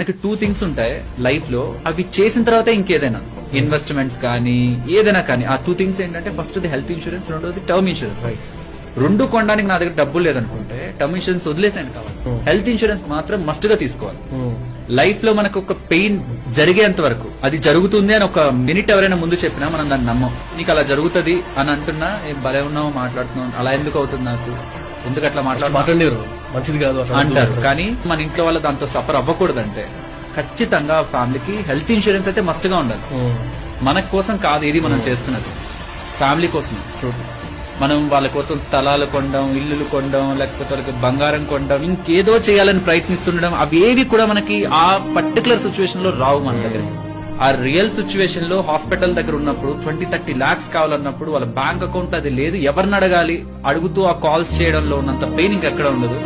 మనకి two things ఉంటాయి లైఫ్లో. అవి చేసిన తర్వాత ఇంకేదైనా. ఇన్వెస్ట్మెంట్స్ కానీ ఏదైనా కానీ. ఆ టూ థింగ్స్ ఏంటంటే ఫస్ట్ హెల్త్ ఇన్సూరెన్స్ రెండోది టర్మ్ ఇన్సూరెన్స్ రెండు కొనడానికి నా దగ్గర డబ్బులు లేదనుకుంటే టర్మ్ ఇన్సూరెన్స్ వదిలేసాను కావాలి హెల్త్ ఇన్సూరెన్స్ మాత్రం మస్ట్గా తీసుకోవాలి. లైఫ్లో మనకు ఒక పెయిన్ జరిగేంత వరకు అది జరుగుతుంది అని ఒక మినిట్ ఎవరైనా ముందు చెప్పినా మనం దాన్ని నమ్మం. నీకు అలా జరుగుతుంది అని అంటున్నా "ఏ, భలే ఉన్నావు మాట్లాడుతున్నావు అలా ఎందుకు అవుతుంది నాకు? ఎందుకు అట్లా మాట్లాడలేరు. మంచిది కాదు అంటారు. కానీ మన ఇంట్లో వాళ్ళ దాంతో సఫర్ అవ్వకూడదంటే ఖచ్చితంగా ఫ్యామిలీకి హెల్త్ ఇన్సూరెన్స్ అయితే మస్ట్గా ఉండాలి. ఉమ్. మన కోసం కాదు ఇది మనం చేస్తున్నది. ఫ్యామిలీ కోసం. మనం వాళ్ళ కోసం స్థలాలు కొనడం ఇల్లులు కొనడం లేకపోతే వాళ్ళకి బంగారం కొనడం ఇంకేదో చేయాలని ప్రయత్నిస్తుండడం అవి ఏవి కూడా మనకి ఆ పర్టికులర్ సిచ్యువేషన్లో రావు మన దగ్గర ఆ రియల్ సిచ్యువేషన్లో హాస్పిటల్ దగ్గర ఉన్నప్పుడు ట్వంటీ థర్టీ లాక్స్ కావాలన్నప్పుడు వాళ్ళ బ్యాంక్ అకౌంట్ అది లేదు. ఎవరిని అడగాలి? అడుగుతూ ఆ కాల్స్ చేయడంలో ఉన్నంత పెయిన్ ఇంకెక్కడ ఉండదు.